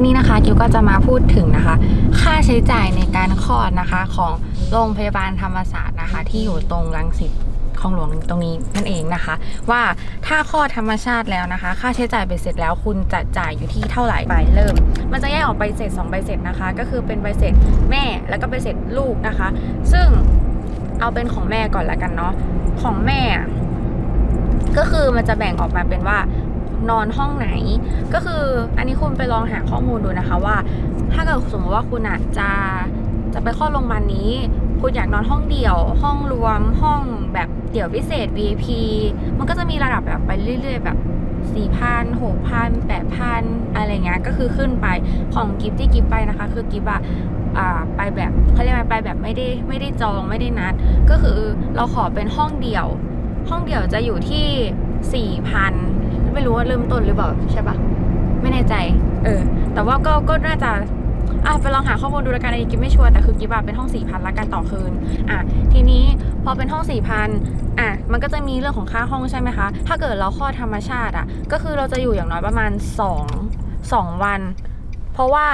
วันนี้นะคะกิวก็จะมาพูดถึงนะคะ ค่าใช้จ่ายในการคลอดนะคะของโรงพยาบาลธรรมศาสตร์นะคะ ที่อยู่ตรงรังสิตคลองหลวงตรงนี้นั่นเองนะคะ ว่าถ้าคลอดธรรมชาติแล้วนะคะ ค่าใช้จ่ายไปเสร็จแล้วคุณจะจ่ายอยู่ที่เท่าไหร่ไปเริ่ม มันจะแยกออกใบเสร็จ2ใบเสร็จนะคะ ก็คือเป็นใบเสร็จแม่แล้วก็ใบเสร็จลูกนะคะ ซึ่งเอาเป็นของแม่ก่อนละกันเนาะของแม่ ก็คือมันจะแบ่งออกมาเป็นว่า นอนห้องไหน ก็คืออันนี้คุณไปลองหาข้อมูลดูนะคะว่า ถ้าเกิดสมมติว่าคุณอะจะจะไปข้าโรงพยาบาลนี้ คุณอยากนอนห้องเดี่ยว ห้องรวมห้องแบบเดี่ยวพิเศษ VIP มันก็จะมีระดับแบบไปเรื่อย ๆ แบบสี่พันหกพันแปดพันอะไรเงี้ยก็คือขึ้นไปของกิฟที่กิฟไปนะคะ คือกิฟอะไปแบบเขาเรียกว่าไปแบบไม่ได้ไม่ได้จองไม่ได้นัด ก็คือเราขอเป็นห้องเดี่ยว ห้องเดี่ยวจะอยู่ที่สี่พัน ไม่รู้ว่าเริ่มต้นหรือเปล่าใช่ปะไม่แน่ใจ เออ แต่ว่าก็ก็น่าจะอะไปลองหาข้อมูลดูแล้วกันอันนี้กิ๊บไม่ชัวร์แต่คือกิ๊บอะเป็นห้องสี่พันละกันต่อคืน อะทีนี้พอเป็นห้องสี่พันอะมันก็จะมีเรื่องของค่าห้องใช่ไหมคะ ถ้าเกิดเราคลอดธรรมชาติอะ ก็คือเราจะอยู่อย่างน้อยประมาณสองสองวัน เพราะว่า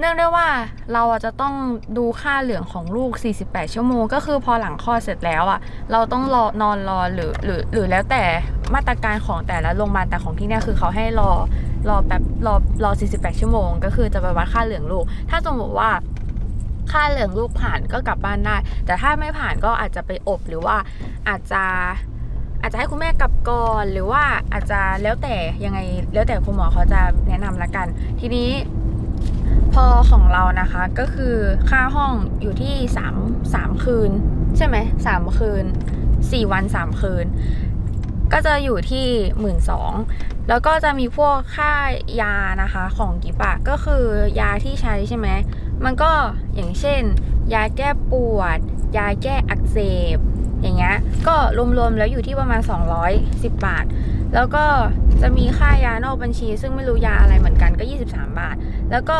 เนื่องด้วยว่าเราจะต้องดูค่าเหลืองของลูก 48 ชั่วโมง ก็คือพอหลังคลอดเสร็จแล้วอะเราต้องรอนอนรอหรือหรือหรือแล้วแต่ มาตรการของแต่ละโรงพยาบาลแต่ของที่เนี่ยคือเขาให้รอรอแบบรอรอ 48 ชั่วโมง ก็คือจะไปวัดค่าเหลืองลูก ถ้าสมมติว่าค่าเหลืองลูกผ่านก็กลับบ้านได้ แต่ถ้าไม่ผ่านก็อาจจะไปอบหรือว่าอาจจะอาจจะให้คุณแม่กลับก่อน หรือว่าอาจจะแล้วแต่ยังไงแล้วแต่คุณหมอเขาจะแนะนำละกัน ทีนี้พอของเรานะคะก็คือค่าห้องอยู่ที่3 3คืน ใช่ไหมสามคืน 4 วัน 3 คืน ก็จะอยู่ที่หมื่นสองแล้วก็จะมีพวกค่ายานะคะของกิปะก็คือยาที่ใช้ใช่ไหมมันก็อย่างเช่น ยาแก้ปวด ยาแก้อักเสบ อย่างเงี้ยก็รวมๆแล้วอยู่ที่ประมาณ 210 บาท แล้วก็จะมีค่ายานอกบัญชี ซึ่งไม่รู้ยาอะไรเหมือนกันก็ 23 บาท แล้วก็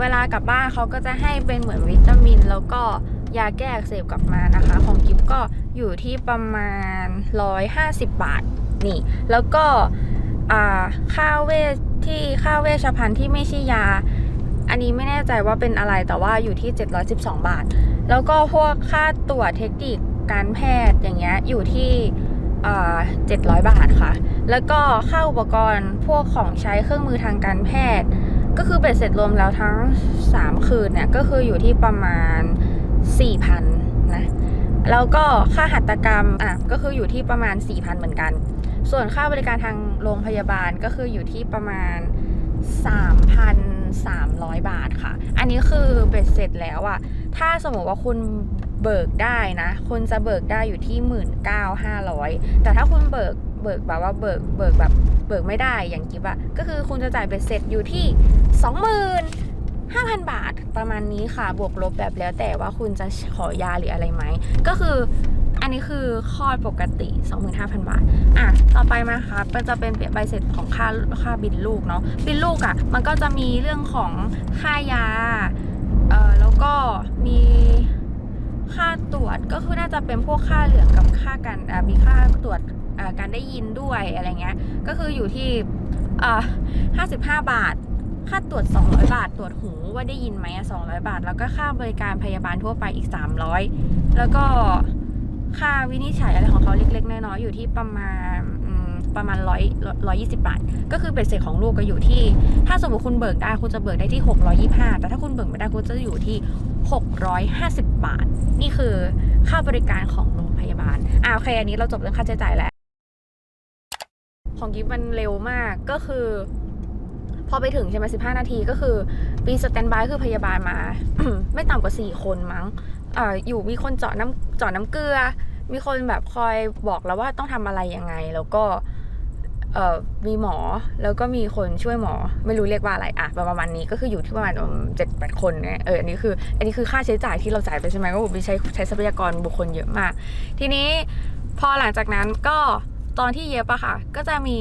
เวลากลับบ้านเขาก็จะให้เป็นเหมือนวิตามิน แล้วก็ยาแก้อักเสบกลับมานะคะ ของกิฟก็ อยู่ที่ประมาณ 150 บาทนี่ แล้วก็ค่าเวชที่ค่าเวชภัณฑ์ที่ไม่ใช่ยา อันนี้ไม่แน่ใจว่าเป็นอะไรแต่ว่าอยู่ที่ 712 บาท แล้วก็พวกค่าตรวจเทคนิคการแพทย์อย่างเงี้ยอยู่ที่อ่า700บาทค่ะ แล้วก็ค่าอุปกรณ์พวกของใช้เครื่องมือทางการแพทย์ ก็คือเบ็ดเสร็จรวมแล้วทั้ง 3 คืนเนี่ย ก็คืออยู่ที่ประมาณ 4,000น แล้วก็ค่าหัตถกรรมอะก็คืออยู่ที่ประมาณ 4,000 เหมือนกัน ส่วนค่าบริการทางโรงพยาบาลก็คืออยู่ที่ประมาณ 3,300 บาทค่ะ อันนี้คือเบ็ดเสร็จแล้วอะถ้าสมมติว่าคุณเบิกได้นะคุณจะเบิกได้อยู่ที่ 19,500 แต่ถ้าคุณเบิกเบิกแบบว่าเบิกเบิกแบบเบิกไม่ได้อย่างกิฟอะก็คือคุณจะจ่ายเบ็ดเสร็จอยู่ที่ 5,000 บาทประมาณนี้ค่ะ บวกลบแบบแล้วแต่ว่าคุณจะขอยาหรืออะไรไหม ก็คืออันนี้คือคลอดปกติ 25,000 บาท อะ ต่อไปมาค่ะมันจะเป็นใบเสร็จของค่าค่าบินลูกเนาะ บินลูกอะ่ะ มันก็จะมีเรื่องของค่ายา เอ่อ แล้วก็มีค่าตรวจ ก็คือน่าจะเป็นพวกค่าเหลืองกับค่าการมีค่าตรวจการได้ยินด้วยอะไรเงี้ย ก็คืออยู่ที่อ่า55บาท ค่าตรวจ 200 บาท ตรวจหูว่าได้ยินไหมอะ200 บาท แล้วก็ค่าบริการพยาบาลทั่วไปอีก 300 แล้วก็ค่าวินิจฉัยอะไรของเขาเล็ก ๆ น้อยๆอยู่ที่ประมาณประมาณร้อยร้อยยี่สิบบาท ก็คือเบ็ดเสร็จของลูกก็อยู่ที่ ถ้าสมมติคุณเบิกได้คุณจะเบิกได้ที่625แต่ถ้าคุณเบิกไม่ได้คุณจะอยู่ที่650บาท นี่คือค่าบริการของโรงพยาบาลอ่าโอเคอันนี้เราจบเรื่องค่าใช้จ่ายแล้ว ของกิฟมันเร็วมากก็คือ พอไปถึงใช่ไหมสิบห้านาทีก็คือมีสแตนบายคือพยาบาลมา ไม่ต่ำกว่าสี่คนมั้งอ่าอยู่มีคนเจาะน้ำเจาะน้ำเกลือ มีคนแบบคอยบอกแล้วว่าต้องทำอะไรยังไง แล้วก็มีหมอแล้วก็มีคนช่วยหมอ ไม่รู้เรียกว่าอะไรอะประมาณนี้ก็คืออยู่ที่ประมาณเจ็ดแปดคนเนี่ยเอออันนี้คือ อันนี้คือค่าใช้จ่ายที่เราจ่ายไปใช่ไหมก็ผมใช้ใช้ทรัพยากรบุคคลเยอะมาก ทีนี้พอหลังจากนั้นก็ ตอนที่เย็บอะค่ะ ก็จะมี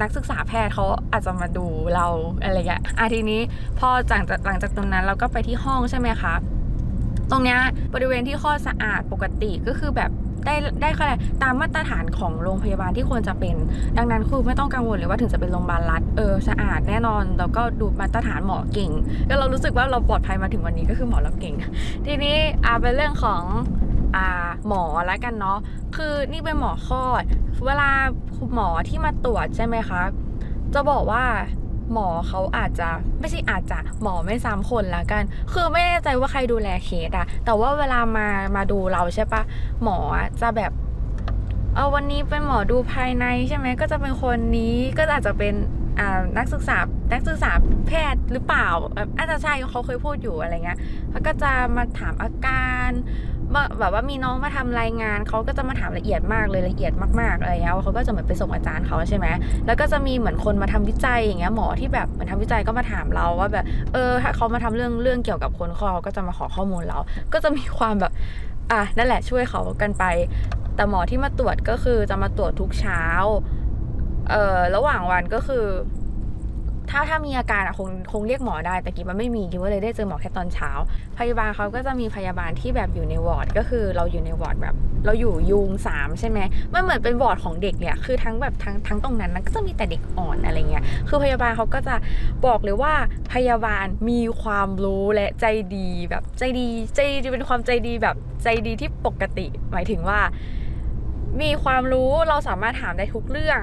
นักศึกษาแพทย์เขาอาจจะมาดูเราอะไรอย่างเงี้ยอะทีนี้พอจากหลังจากตรงนั้นเราก็ไปที่ห้องใช่ไหมคะตรงเนี้ยบริเวณที่คลอดสะอาดปกติก็คือแบบได้ได้เขาเรียกตามมาตรฐานของโรงพยาบาลที่ควรจะเป็น ดังนั้นคือไม่ต้องกังวลเลยว่าถึงจะเป็นโรงพยาบาลรัฐเออสะอาดแน่นอนแล้วก็ดูมาตรฐานหมอเก่ง ก็เรารู้สึกว่าเราปลอดภัยมาถึงวันนี้ก็คือหมอเราเก่ง ทีนี้อาเป็นเรื่องของ หมอแล้วกันเนาะคือนี่เป็นหมอคลอด เวลาหมอที่มาตรวจใช่ไหมคะจะบอกว่าหมอเขาอาจจะไม่ใช่อาจจะหมอไม่ซ้ำคนละกัน คือไม่แน่ใจว่าใครดูแลเคสอะแต่ว่าเวลามามาดูเราใช่ปะหมอจะแบบเออวันนี้เป็นหมอดูภายในใช่ไหมก็จะเป็นคนนี้ก็อาจจะเป็นนักศึกษา นักศึกษาแพทย์หรือเปล่าอาจจะใช่เขาเคยพูดอยู่อะไรเงี้ย แล้วก็จะมาถามอาการ แบบว่ามีน้องมาทำรายงานเขาก็จะมาถามละเอียดมากเลยละเอียดมากๆอะไรเงี้ยเขาก็จะเหมือนไปส่งอาจารย์เขาใช่ไหมแล้วก็จะมีเหมือนคนมาทำวิจัยอย่างเงี้ยหมอที่แบบเหมือนทำวิจัยก็มาถามเราว่าแบบเออถ้าเขามาทำเรื่องเรื่องเกี่ยวกับคนคลอเขาก็จะมาขอข้อมูลเรา ก็จะมีความแบบอะนั่นแหละช่วยเขากันไป แต่หมอที่มาตรวจก็คือจะมาตรวจทุกเช้าเออระหว่างวันก็คือ ถ้าถ้ามีอาการอะคงคงเรียกหมอได้แต่กิ๊บมันไม่มีกิ๊บก็เลยได้เจอหมอแค่ตอนเช้า พยาบาลเขาก็จะมีพยาบาลที่แบบอยู่ในวอร์ดก็คือเราอยู่ในวอร์ดแบบ เราอยู่ยูงสามใช่ไหมมันเหมือนเป็นวอร์ดของเด็กเนี่ยคือทั้งแบบทั้งทั้งตรงนั้นนะก็จะมีแต่เด็กอ่อนอะไรเงี้ยคือพยาบาลเขาก็จะบอกเลยว่าพยาบาลมีความรู้และใจดีแบบใจดีใจดีเป็นความใจดีแบบใจดีที่ปกติ หมายถึงว่า มีความรู้เราสามารถถามได้ทุกเรื่อง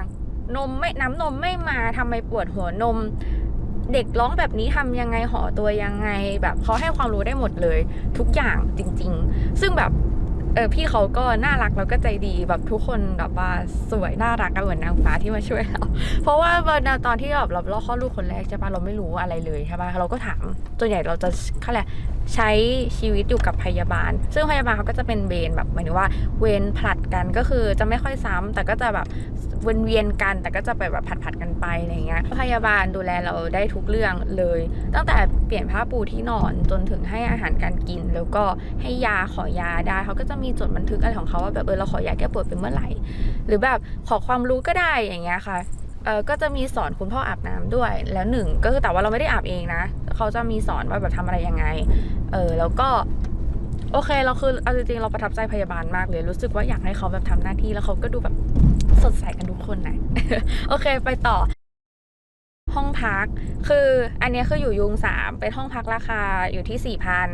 นมไม่น้ำนมไม่มาทำไมปวดหัวนม เด็กร้องแบบนี้ทำยังไงห่อตัวยังไง แบบเขาให้ความรู้ได้หมดเลย ทุกอย่างจริง ๆ ซึ่งแบบ เออพี่เขาก็น่ารักแล้วก็ใจดีแบบทุกคนแบบว่าสวยน่ารักกันเหมือนนางฟ้าที่มาช่วยเรา เพราะว่าตอนที่แบบเราเราคลอดลูกคนแรกใช่ปะเราไม่รู้อะไรเลยใช่ปะเราก็ถามตัวใหญ่เราจะเขาแหละใช้ชีวิตอยู่กับพยาบาล ซึ่งพยาบาลเขาก็จะเป็นเวรแบบหมายถึงว่าเวรผลัดกันก็คือจะไม่ค่อยซ้ำแต่ก็จะแบบวนเวียนกัน แต่ก็จะไปแบบผัดผัดๆกันไปอะไรเงี้ยพยาบาลดูแลเราได้ทุกเรื่องเลย ตั้งแต่ เปลี่ยนผ้าปูที่นอนจนถึงให้อาหารการกิน แล้วก็ให้ยาขอยาได้เขาก็จะมีจดบันทึกอะไรของเขาว่าแบบเออเราขอยาแก้ปวดเป็นเมื่อไหร่ หรือแบบขอความรู้ก็ได้อย่างเงี้ยค่ะเออก็จะมีสอนคุณพ่ออาบน้ำด้วย แล้วหนึ่งก็คือแต่ว่าเราไม่ได้อาบเองนะเขาจะมีสอนว่าแบบทำอะไรยังไงเออแล้วก็โอเคเราคือเอาจริงๆเราประทับใจพยาบาลมากเลย รู้สึกว่าอยากให้เขาแบบทำหน้าที่แล้วเขาก็ดูแบบสดใสกันทุกคนนะโอเคไปต่อ ห้องพัก คืออันนี้คืออยู่ยุงสามเป็นห้องพักราคาอยู่ที่สี่พัน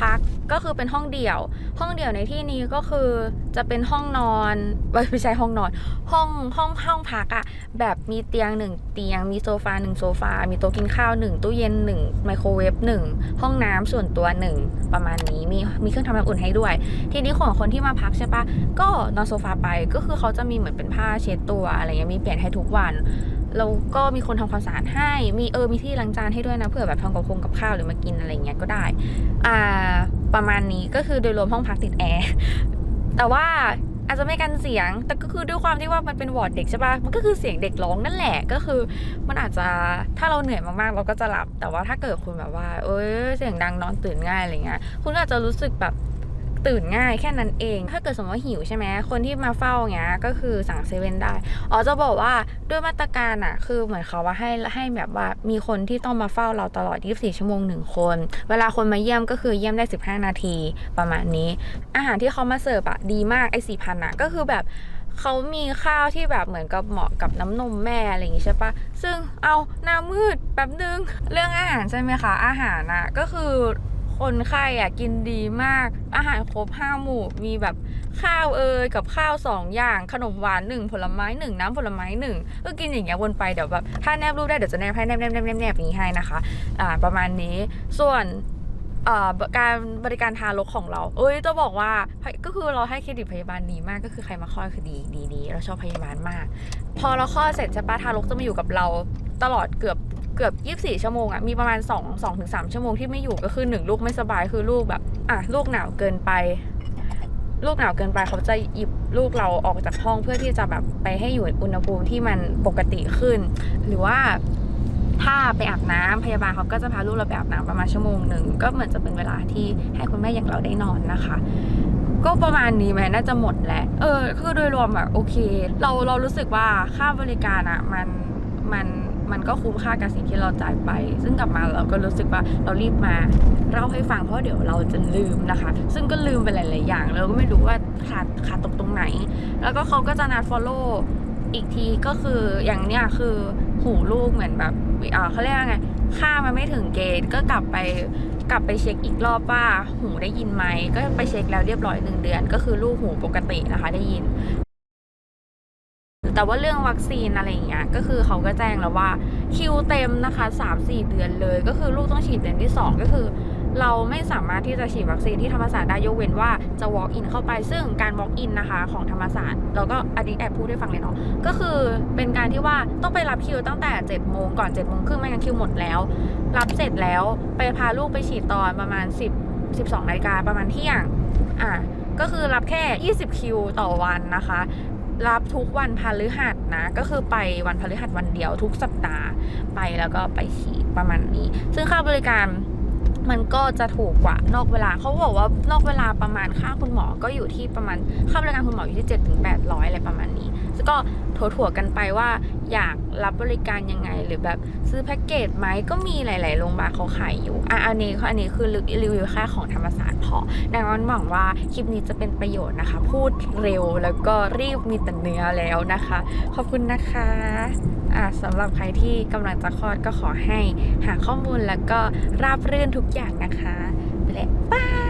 พักก็คือเป็นห้องเดี่ยว ห้องเดี่ยวในที่นี้ก็คือจะเป็นห้องนอนไม่ใช่ห้องนอน ห้องห้องห้องพักอะแบบมีเตียงหนึ่งเตียง มีโซฟาหนึ่งโซฟา มีโต๊ะกินข้าวหนึ่งตู้เย็นหนึ่งไมโครเวฟหนึ่งห้องน้ำส่วนตัวหนึ่งประมาณนี้มีมีเครื่องทำน้ำอุ่นให้ด้วย ทีนี้ของคนที่มาพักใช่ปะก็นอนโซฟาไปก็คือเขาจะมีเหมือนเป็นผ้าเช็ดตัวอะไรเงี้ยมีเปลี่ยนให้ทุกวัน แล้วก็มีคนทำความสะอาดให้ มีเออ มีที่ล้างจานให้ด้วยนะเผื่อแบบทำกับคงกับข้าวหรือมากินอะไรเงี้ยก็ได้ อ่า ประมาณนี้ก็คือโดยรวมห้องพักติดแอร์ แต่ว่าอาจจะไม่กันเสียง แต่ก็คือด้วยความที่ว่ามันเป็นวอร์ดเด็กใช่ปะมันก็คือเสียงเด็กร้องนั่นแหละ ก็คือ มันอาจจะ ถ้าเราเหนื่อยมากๆ เราก็จะหลับ แต่ว่าถ้าเกิดคุณแบบว่า เอ้ย เสียงดังนอนตื่นง่ายอะไรเงี้ย คุณอาจจะรู้สึกแบบ ตื่นง่ายแค่นั้นเอง ถ้าเกิดสมมติว่าหิวใช่ไหมคนที่มาเฝ้าเงี้ยก็คือสั่งเซเว่นได้ อ๋อจะบอกว่าด้วยมาตรการอะ คือเหมือนเขาว่าให้ให้แบบว่ามีคนที่ต้องมาเฝ้าเราตลอด 24 ชั่วโมงหนึ่งคน เวลาคนมาเยี่ยมก็คือเยี่ยมได้ 15 นาทีประมาณนี้ อาหารที่เขามาเสิร์ฟอะดีมากไอ้สี่พันอะก็คือแบบเขามีข้าวที่แบบเหมือนกับเหมาะกับน้ำนมแม่อะไรอย่างงี้ใช่ปะซึ่งเอาหน้ามืดแป๊บนึง เรื่องอาหารใช่ไหมคะ อาหารอะก็คือ คนไข้อะกินดีมาก อาหารครบห้าหมู่ มีแบบข้าวเอยกับข้าวสองอย่าง ขนมหวานหนึ่งผลไม้หนึ่งน้ำผลไม้หนึ่งก็กินอย่างเงี้ยวนไปเดี๋ยวแบบถ้าแนบรูปได้เดี๋ยวจะแนบให้แนบแนบแนบแนบแนบอย่างงี้ให้นะคะอ่าประมาณนี้ส่วนเอ่อการบริการทารกของเรา เอ้ยจะบอกว่าก็คือเราให้เครดิตพยาบาลดีมากก็คือใครมาคลอดคือดีดีดีเราชอบพยาบาลมาก พอเราคลอดเสร็จใช่ปะทารกจะมาอยู่กับเราตลอดเกือบ เกือบ 24 ชั่วโมงอะมีประมาณ 2 2ถึง3ชั่วโมงที่ไม่อยู่ก็คือหนึ่งลูกไม่สบายคือลูกแบบอะลูกหนาวเกินไป ลูกหนาวเกินไปเขาจะหยิบลูกเราออกจากห้องเพื่อที่จะแบบไปให้อยู่อุณหภูมิที่มันปกติขึ้น หรือว่าถ้าไปอาบน้ำพยาบาลเขาก็จะพาลูกเราไปอาบน้ำประมาณชั่วโมงหนึ่งก็เหมือนจะเป็นเวลาที่ให้คุณแม่อย่างเราได้นอนนะคะก็ประมาณนี้ไหมน่าจะหมดแหละเออคือโดยรวมอะโอเค เราเรารู้สึกว่าค่าบริการอะมันมัน มันก็คุ้มค่ากับสิ่งที่เราจ่ายไป ซึ่งกลับมาเราก็รู้สึกว่าเรารีบมาเล่าให้ฟังเพราะเดี๋ยวเราจะลืมนะคะ ซึ่งก็ลืมไปหลาย ๆ อย่างแล้วก็ไม่รู้ว่าขาดขาดตกตรงไหน แล้วก็เขาก็จะนัด follow อีกทีก็คืออย่างเนี้ยคือหูลูกเหมือนแบบเอ่อเขาเรียกว่าไงค่ามันไม่ถึงเกณฑ์ก็กลับไปกลับไปเช็คอีกรอบว่าหูได้ยินไหม ก็ไปเช็คแล้วเรียบร้อยหนึ่งเดือน ก็คือลูกหูปกตินะคะได้ยิน แต่ว่าเรื่องวัคซีนอะไรอย่างเงี้ยก็คือเขาก็แจ้งแล้วว่าคิวเต็มนะคะ 3-4 เดือนเลย ก็คือลูกต้องฉีดเดือนที่ 2 ก็คือ เราไม่สามารถที่จะฉีดวัคซีนที่ธรรมศาสตร์ได้ยกเว้นว่าจะ walk in เข้าไปซึ่งการ walk in นะคะของธรรมศาสตร์เราก็อันนี้แอบพูดให้ฟังเลยเนาะก็คือเป็นการที่ว่าต้องไปรับคิวตั้งแต่7โมงก่อน7โมงครึ่งไม่งั้นคิวหมดแล้ว รับเสร็จแล้วไปพาลูกไปฉีดตอนประมาณ 10 12นาฬิกาประมาณเที่ยงอะก็คือรับแค่ 20 คิวต่อวันนะคะ รับทุกวันพฤหัสนะ ก็คือไปวันพฤหัสวันเดียวทุกสัปดาห์ไปแล้วก็ไปฉีดประมาณนี้ ซึ่งค่าบริการมันก็จะถูกกว่านอกเวลาเขาบอกว่านอกเวลาประมาณค่าคุณหมอก็อยู่ที่ประมาณค่าบริการคุณหมออยู่ที่7ถึงแปดร้อยอะไรประมาณนี้ ก็ถั่วๆกันไปว่าอยากรับบริการยังไง หรือแบบซื้อแพ็กเกจไหมก็มีหลาย ๆ โรงพยาบาลเขาขายอยู่อะอันนี้อันนี้คือรีวิวแค่ของธรรมศาสตร์พอดังนั้นหวังว่าคลิปนี้จะเป็นประโยชน์นะคะ พูดเร็วแล้วก็รีบมีแต่เนื้อแล้วนะคะ ขอบคุณนะคะอะสำหรับใครที่กำลังจะคลอดก็ขอให้หาข้อมูลแล้วก็ราบรื่นทุกอย่างนะคะไปแล้วบาย